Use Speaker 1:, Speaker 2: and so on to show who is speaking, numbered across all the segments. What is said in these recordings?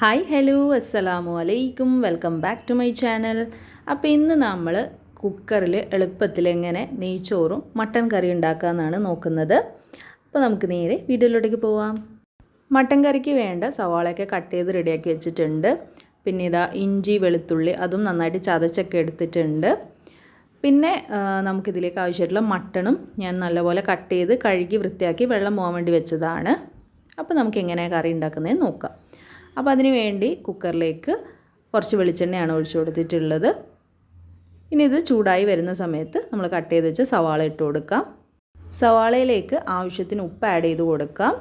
Speaker 1: Hi hello അസ്സലാമു അലൈക്കും. Welcome back to my channel. അപ്പോൾ ഇന്ന് നമ്മൾ കുക്കറിൽ എളുപ്പത്തിൽ എങ്ങനെ നെയ്ച്ചോറും മട്ടൻ കറി ഉണ്ടാക്കാമെന്നാണ് നോക്കുന്നത്. അപ്പോൾ നമുക്ക് നേരെ വീഡിയോയിലോട്ടേക്ക് പോവാം. മട്ടൻ കറിക്ക് വേണ്ട സവാളയൊക്കെ കട്ട് ചെയ്ത് റെഡിയാക്കി വെച്ചിട്ടുണ്ട്. പിന്നെ ഇതാ ഇഞ്ചി വെളുത്തുള്ളി അതും നന്നായിട്ട് ചതച്ചൊക്കെ എടുത്തിട്ടുണ്ട്. പിന്നെ നമുക്കിതിലേക്ക് ആവശ്യമായിട്ടുള്ള മട്ടണും ഞാൻ നല്ലപോലെ കട്ട് ചെയ്ത് കഴുകി വൃത്തിയാക്കി വെള്ളം പോകാൻ വേണ്ടി വെച്ചതാണ്. അപ്പോൾ നമുക്ക് എങ്ങനെയാണ് കറി ഉണ്ടാക്കുന്നതെന്ന് നോക്കാം. അപ്പോൾ അതിന് വേണ്ടി കുക്കറിലേക്ക് കുറച്ച് വെളിച്ചെണ്ണയാണ് ഒഴിച്ചു കൊടുത്തിട്ടുള്ളത്. ഇനി ഇത് ചൂടായി വരുന്ന സമയത്ത് നമ്മൾ കട്ട് ചെയ്ത് വെച്ച് സവാള ഇട്ട് കൊടുക്കാം. സവാളയിലേക്ക് ആവശ്യത്തിന് ഉപ്പ് ആഡ് ചെയ്ത് കൊടുക്കാം.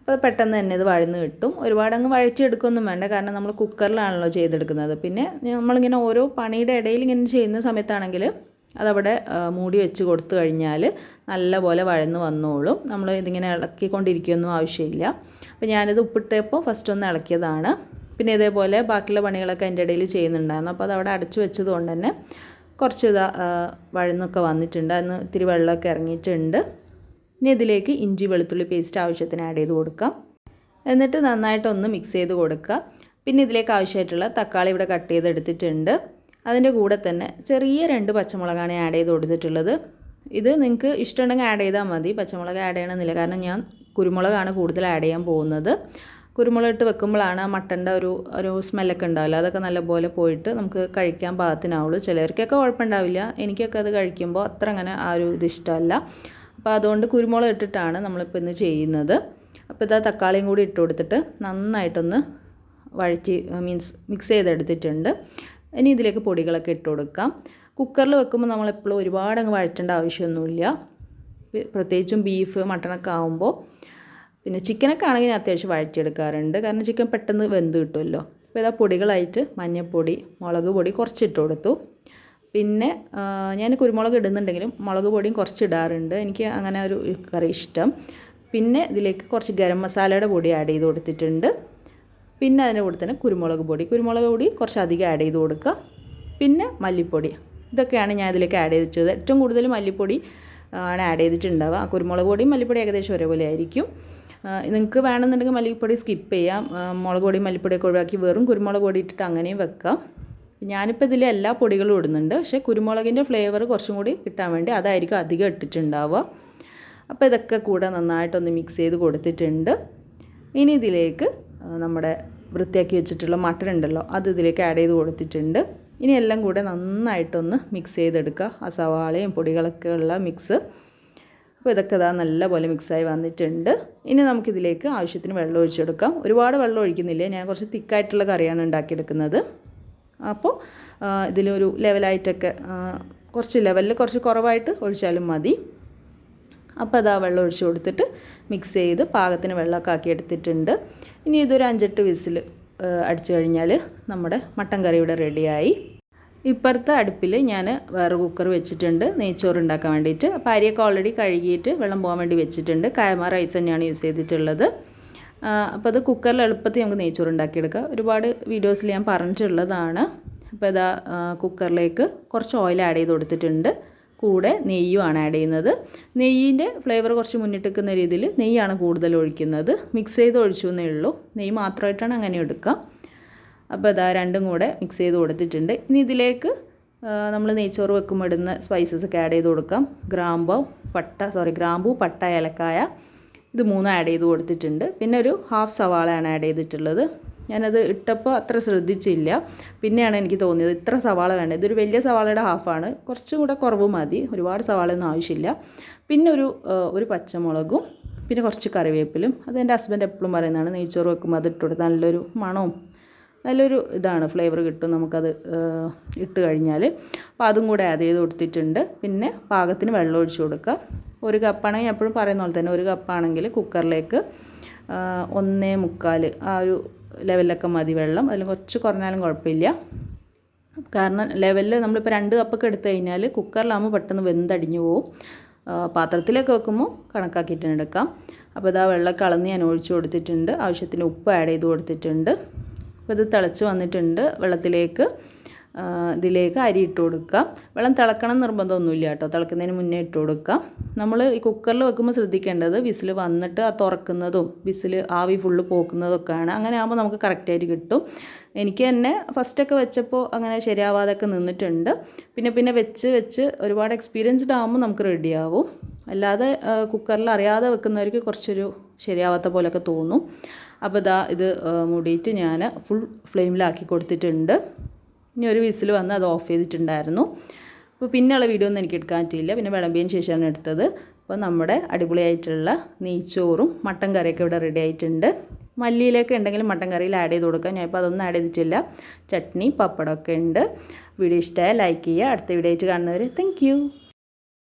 Speaker 1: അപ്പോൾ പെട്ടെന്ന് തന്നെ ഇത് വഴന്ന് കിട്ടും. ഒരുപാട് അങ്ങ് വഴറ്റിയെടുക്കൊന്നും വേണ്ട. കാരണം നമ്മൾ കുക്കറിലാണല്ലോ ചെയ്തെടുക്കുന്നത്. പിന്നെ നമ്മളിങ്ങനെ ഓരോ പണിയുടെ ഇടയിൽ ഇങ്ങനെ ചെയ്യുന്ന സമയത്താണെങ്കിൽ അതവിടെ മൂടി വെച്ച് കൊടുത്തു കഴിഞ്ഞാൽ നല്ലപോലെ വഴന്ന് വന്നോളും. നമ്മൾ ഇതിങ്ങനെ ഇളക്കിക്കൊണ്ടിരിക്കുകയൊന്നും ആവശ്യമില്ല. അപ്പോൾ ഞാനിത് ഉപ്പിട്ടപ്പോൾ ഫസ്റ്റ് ഒന്ന് ഇളക്കിയതാണ്. പിന്നെ ഇതേപോലെ ബാക്കിയുള്ള പണികളൊക്കെ എന്റെ ഇടയിൽ ചെയ്യുന്നുണ്ടായിരുന്നു. അപ്പോൾ അതവിടെ അടച്ചു വെച്ചത് കൊണ്ട് തന്നെ കുറച്ച് ഇതാ വഴന്നൊക്കെ വന്നിട്ടുണ്ട്. അന്ന് ഇത്തിരി വെള്ളമൊക്കെ ഇറങ്ങിയിട്ടുണ്ട്. ഇനി ഇതിലേക്ക് ഇഞ്ചി വെളുത്തുള്ളി പേസ്റ്റ് ആവശ്യത്തിന് ആഡ് ചെയ്ത് കൊടുക്കാം. എന്നിട്ട് നന്നായിട്ടൊന്ന് മിക്സ് ചെയ്ത് കൊടുക്കുക. പിന്നെ ഇതിലേക്ക് ആവശ്യമായിട്ടുള്ള തക്കാളി ഇവിടെ കട്ട് ചെയ്ത് എടുത്തിട്ടുണ്ട് അതിന്റെ കൂടെ തന്നെ ചെറിയ രണ്ട് പച്ചമുളകാണ് ആഡ് ചെയ്ത് കൊടുത്തിട്ടുള്ളത്. ഇത് നിങ്ങൾക്ക് ഇഷ്ടമുണ്ടെങ്കിൽ ആഡ് ചെയ്താൽ മതി. പച്ചമുളക് ആഡ് ചെയ്യണമെന്നില്ല കാരണം ഞാൻ കുരുമുളകാണ് കൂടുതൽ ആഡ് ചെയ്യാൻ പോകുന്നത്. കുരുമുളക് ഇട്ട് വെക്കുമ്പോഴാണ് ആ മട്ടന്റെ ഒരു ഒരു സ്മെല്ലൊക്കെ ഉണ്ടാവില്ല അതൊക്കെ നല്ലപോലെ പോയിട്ട് നമുക്ക് കഴിക്കാൻ പാകത്തിനാവുള്ളൂ. ചിലർക്കൊക്കെ കുഴപ്പമുണ്ടാവില്ല. എനിക്കൊക്കെ അത് കഴിക്കുമ്പോൾ അത്ര അങ്ങനെ ആ ഒരു ഇത് ഇഷ്ടമല്ല. അപ്പോൾ അതുകൊണ്ട് കുരുമുളക് ഇട്ടിട്ടാണ് നമ്മളിപ്പോൾ ഇന്ന് ചെയ്യുന്നത്. അപ്പോൾ ഇതാ തക്കാളിയും കൂടി ഇട്ട് കൊടുത്തിട്ട് നന്നായിട്ടൊന്ന് വഴറ്റി മീൻസ് മിക്സ് ചെയ്തെടുത്തിട്ടുണ്ട്. ഇനി ഇതിലേക്ക് പൊടികളൊക്കെ ഇട്ട് കൊടുക്കാം. കുക്കറിൽ വെക്കുമ്പോൾ നമ്മളെപ്പോഴും ഒരുപാട് അങ്ങ് വഴറ്റേണ്ട ആവശ്യമൊന്നുമില്ല. പ്രത്യേകിച്ചും ബീഫ് മട്ടണൊക്കെ ആകുമ്പോൾ പിന്നെ ചിക്കനൊക്കെ ആണെങ്കിൽ ഞാൻ അത്യാവശ്യം വഴറ്റിയെടുക്കാറുണ്ട്. കാരണം ചിക്കൻ പെട്ടെന്ന് വെന്ത് കിട്ടുമല്ലോ. അപ്പോൾ ഇതാ പൊടികളായിട്ട് മഞ്ഞൾപ്പൊടി മുളക് പൊടി കുറച്ചിട്ട് കൊടുത്തു. പിന്നെ ഞാൻ കുരുമുളക് ഇടുന്നുണ്ടെങ്കിലും മുളക് പൊടിയും കുറച്ച് ഇടാറുണ്ട് എനിക്ക് അങ്ങനെ ഒരു കറി ഇഷ്ടം. പിന്നെ ഇതിലേക്ക് കുറച്ച് ഗരം മസാലയുടെ പൊടി ആഡ് ചെയ്ത് കൊടുത്തിട്ടുണ്ട്. പിന്നെ അതിന്റെ കൂടെ തന്നെ കുരുമുളക് പൊടി. കുരുമുളക് പൊടി കുറച്ചധികം ആഡ് ചെയ്ത് കൊടുക്കുക. പിന്നെ മല്ലിപ്പൊടി. ഇതൊക്കെയാണ് ഞാൻ ഇതിലേക്ക് ആഡ് ചെയ്ത് വെച്ചത് ഏറ്റവും കൂടുതൽ മല്ലിപ്പൊടി ആണ് ആഡ് ചെയ്തിട്ടുണ്ടാവുക. ആ കുരുമുളക് പൊടിയും മല്ലിപ്പൊടി ഏകദേശം ഒരേപോലെ ആയിരിക്കും. നിങ്ങൾക്ക് വേണമെന്നുണ്ടെങ്കിൽ മല്ലിപ്പൊടി സ്കിപ്പ് ചെയ്യാം. മുളക് പൊടി മല്ലിപ്പൊടിയൊക്കെ ഒഴിവാക്കി വെറും കുരുമുളക് പൊടി ഇട്ടിട്ട് അങ്ങനെയും വെക്കാം. ഞാനിപ്പോൾ ഇതിൽ എല്ലാ പൊടികളും ഇടുന്നുണ്ട്. പക്ഷേ കുരുമുളകിന്റെ ഫ്ലേവർ കുറച്ചും കൂടി കിട്ടാൻ വേണ്ടി അതായിരിക്കും അധികം ഇട്ടിട്ടുണ്ടാവുക. അപ്പോൾ ഇതൊക്കെ കൂടെ നന്നായിട്ടൊന്ന് മിക്സ് ചെയ്ത് കൊടുത്തിട്ടുണ്ട്. ഇനി ഇതിലേക്ക് നമ്മുടെ വൃത്തിയാക്കി വെച്ചിട്ടുള്ള മട്ടൺ ഉണ്ടല്ലോ അത് ഇതിലേക്ക് ആഡ് ചെയ്ത് കൊടുത്തിട്ടുണ്ട്. ഇനി എല്ലാം കൂടെ നന്നായിട്ടൊന്ന് മിക്സ് ചെയ്തെടുക്കുക. ആ സവാളയും പൊടികളൊക്കെ ഉള്ള മിക്സ് അപ്പോൾ ഇതൊക്കെ ഇതാ നല്ലപോലെ മിക്സായി വന്നിട്ടുണ്ട്. ഇനി നമുക്കിതിലേക്ക് ആവശ്യത്തിന് വെള്ളം ഒഴിച്ചെടുക്കാം. ഒരുപാട് വെള്ളം ഒഴിക്കുന്നില്ല? ഞാൻ കുറച്ച് തിക്കായിട്ടുള്ള കറിയാണ് ഉണ്ടാക്കിയെടുക്കുന്നത്. അപ്പോൾ ഇതിലൊരു ലെവലായിട്ടൊക്കെ കുറച്ച് ലെവലിൽ കുറച്ച് കുറവായിട്ട് ഒഴിച്ചാലും മതി. അപ്പോൾ അത് ആ വെള്ളം ഒഴിച്ച് കൊടുത്തിട്ട് മിക്സ് ചെയ്ത് പാകത്തിന് വെള്ളമൊക്കെ ആക്കി എടുത്തിട്ടുണ്ട്. ഇനി ഇതൊരു അഞ്ചെട്ട് വിസിൽ അടിച്ചു കഴിഞ്ഞാൽ നമ്മുടെ മട്ടൻ കറി ഇവിടെ റെഡിയായി. ഇപ്പുറത്തെ അടുപ്പിൽ ഞാൻ വേറെ കുക്കർ വെച്ചിട്ടുണ്ട് നെയ്ച്ചോറ് ഉണ്ടാക്കാൻ വേണ്ടിയിട്ട്. അപ്പോൾ അരിയൊക്കെ ഓൾറെഡി കഴുകിയിട്ട് വെള്ളം പോകാൻ വേണ്ടി വെച്ചിട്ടുണ്ട്. കായമാ റൈസ് തന്നെയാണ് യൂസ് ചെയ്തിട്ടുള്ളത്. അപ്പോൾ അത് കുക്കറിൽ എളുപ്പത്തിൽ നമുക്ക് നെയ്ച്ചോറ് ഉണ്ടാക്കിയെടുക്കാം. ഒരുപാട് വീഡിയോസിൽ ഞാൻ പറഞ്ഞിട്ടുള്ളതാണ്. അപ്പോൾ ഇതാ കുക്കറിലേക്ക് കുറച്ച് ഓയിൽ ആഡ് ചെയ്ത് കൊടുത്തിട്ടുണ്ട്. കൂടെ നെയ്യുമാണ് ആഡ് ചെയ്യുന്നത്. നെയ്യിന്റെ ഫ്ലേവർ കുറച്ച് മുന്നിട്ടെക്കുന്ന രീതിയിൽ നെയ്യാണ് കൂടുതൽ ഒഴിക്കുന്നത്. മിക്സ് ചെയ്ത് ഒഴിച്ചു എന്നേ ഉള്ളൂ. നെയ്യ് മാത്രമായിട്ടാണ് അങ്ങനെ എടുക്കുക. അപ്പോൾ ഇതാ രണ്ടും കൂടെ മിക്സ് ചെയ്ത് കൊടുത്തിട്ടുണ്ട്. ഇനി ഇതിലേക്ക് നമ്മൾ നെയ്ച്ചോറ് വെക്കുമ്പോൾ ഇടുന്ന സ്പൈസസ് ഒക്കെ ആഡ് ചെയ്ത് കൊടുക്കാം. ഗ്രാമ്പോ പട്ട സോറി ഗ്രാമ്പു പട്ട ഏലക്കായ. ഇത് മൂന്നും ആഡ് ചെയ്ത് കൊടുത്തിട്ടുണ്ട്. പിന്നെ ഒരു ഹാഫ് സവാളയാണ് ആഡ് ചെയ്തിട്ടുള്ളത്. ഞാനത് ഇട്ടപ്പോൾ അത്ര ശ്രദ്ധിച്ചില്ല. പിന്നെയാണ് എനിക്ക് തോന്നിയത് ഇത്ര സവാള വേണ്ട. ഇതൊരു വലിയ സവാളയുടെ ഹാഫാണ് കുറച്ചും കൂടെ കുറവ് മതി. ഒരുപാട് സവാളയൊന്നും ആവശ്യമില്ല. പിന്നെ ഒരു ഒരു പച്ചമുളകും പിന്നെ കുറച്ച് കറിവേപ്പിലും. അത് എന്റെ ഹസ്ബൻഡ് എപ്പോഴും പറയുന്നതാണ് നെയ്ച്ചോറ് വെക്കുമ്പോൾ അത് ഇട്ട് കൊടുത്താൽ നല്ലൊരു മണവും നല്ലൊരു ഇതാണ് ഫ്ലേവർ കിട്ടും നമുക്കത് ഇട്ട് കഴിഞ്ഞാൽ അപ്പോൾ അതും കൂടെ ആഡ് ചെയ്ത് കൊടുത്തിട്ടുണ്ട്. പിന്നെ പാകത്തിന് വെള്ളം ഒഴിച്ചു കൊടുക്കുക. ഒരു കപ്പാണെങ്കിൽ എപ്പോഴും പറയുന്ന പോലെ തന്നെ ഒരു കപ്പാണെങ്കിൽ കുക്കറിലേക്ക് ഒന്നേ മുക്കാൽ ആ ഒരു ലെവലിലൊക്കെ മതി വെള്ളം. അതിൽ കുറച്ച് കുറഞ്ഞാലും കുഴപ്പമില്ല. കാരണം ലെവലിൽ നമ്മളിപ്പോൾ രണ്ട് കപ്പൊക്കെ എടുത്തു കഴിഞ്ഞാൽ കുക്കറിലാകുമ്പോൾ പെട്ടെന്ന് വെന്തടിഞ്ഞു ആ, പാത്രത്തിലൊക്കെ വെക്കുമ്പോൾ കണക്കാക്കിയിട്ട് എടുക്കാം. അപ്പോൾ ഇതാ വെള്ളം കളന്ന് ഞാൻ ഒഴിച്ചു കൊടുത്തിട്ടുണ്ട്. ആവശ്യത്തിന് ഉപ്പ് ആഡ് ചെയ്ത് കൊടുത്തിട്ടുണ്ട്. അപ്പോൾ ഇത് തിളച്ച് വന്നിട്ടുണ്ട് വെള്ളത്തിലേക്ക്. ഇതിലേക്ക് അരി ഇട്ട് കൊടുക്കുക. വെള്ളം തിളക്കണം നിർബന്ധമൊന്നുമില്ല കേട്ടോ. തിളക്കുന്നതിന് മുന്നേ ഇട്ട് കൊടുക്കുക. നമ്മൾ ഈ കുക്കറിൽ വെക്കുമ്പോൾ ശ്രദ്ധിക്കേണ്ടത് വിസിൽ വന്നിട്ട് ആ തുറക്കുന്നതും വിസിൽ ആവി ഫുള്ള് പോക്കുന്നതൊക്കെയാണ്. അങ്ങനെ ആകുമ്പോൾ നമുക്ക് കറക്റ്റായിട്ട് കിട്ടും. എനിക്ക് തന്നെ ഫസ്റ്റൊക്കെ വെച്ചപ്പോൾ അങ്ങനെ ശരിയാവാതൊക്കെ നിന്നിട്ടുണ്ട്. പിന്നെ പിന്നെ വെച്ച് വെച്ച് ഒരുപാട് എക്സ്പീരിയൻസ്ഡ് ആകുമ്പോൾ നമുക്ക് റെഡിയാവും അല്ലാതെ കുക്കറിൽ അറിയാതെ വെക്കുന്നവർക്ക് കുറച്ചൊരു ശരിയാവാത്ത പോലെയൊക്കെ തോന്നും. അപ്പോൾ ഇതാ ഇത് മുടിയിട്ട് ഞാൻ ഫുൾ ഫ്ലെയിമിലാക്കി കൊടുത്തിട്ടുണ്ട്. ഇനി ഒരു വിസിൽ വന്ന് അത് ഓഫ് ചെയ്തിട്ടുണ്ടായിരുന്നു. അപ്പോൾ പിന്നെയുള്ള വീഡിയോ ഒന്നും എനിക്ക് എടുക്കാൻ പറ്റിയില്ല. പിന്നെ വിളമ്പിയതിന് ശേഷമാണ് എടുത്തത്. അപ്പോൾ നമ്മുടെ അടിപൊളിയായിട്ടുള്ള നെയ്ച്ചോറും മട്ടൻ കറിയൊക്കെ ഇവിടെ റെഡി ആയിട്ടുണ്ട്. മല്ലിയിലൊക്കെ ഉണ്ടെങ്കിൽ മട്ടൻ കറിയിൽ ആഡ് ചെയ്ത് കൊടുക്കാം. ഞാൻ ഇപ്പോൾ അതൊന്നും ആഡ് ചെയ്തിട്ടില്ല. ചട്നി പപ്പടമൊക്കെ ഉണ്ട്. വീഡിയോ ഇഷ്ടമായ ലൈക്ക് ചെയ്യുക. അടുത്ത വീഡിയോ ആയിട്ട് കാണുന്നവർ താങ്ക്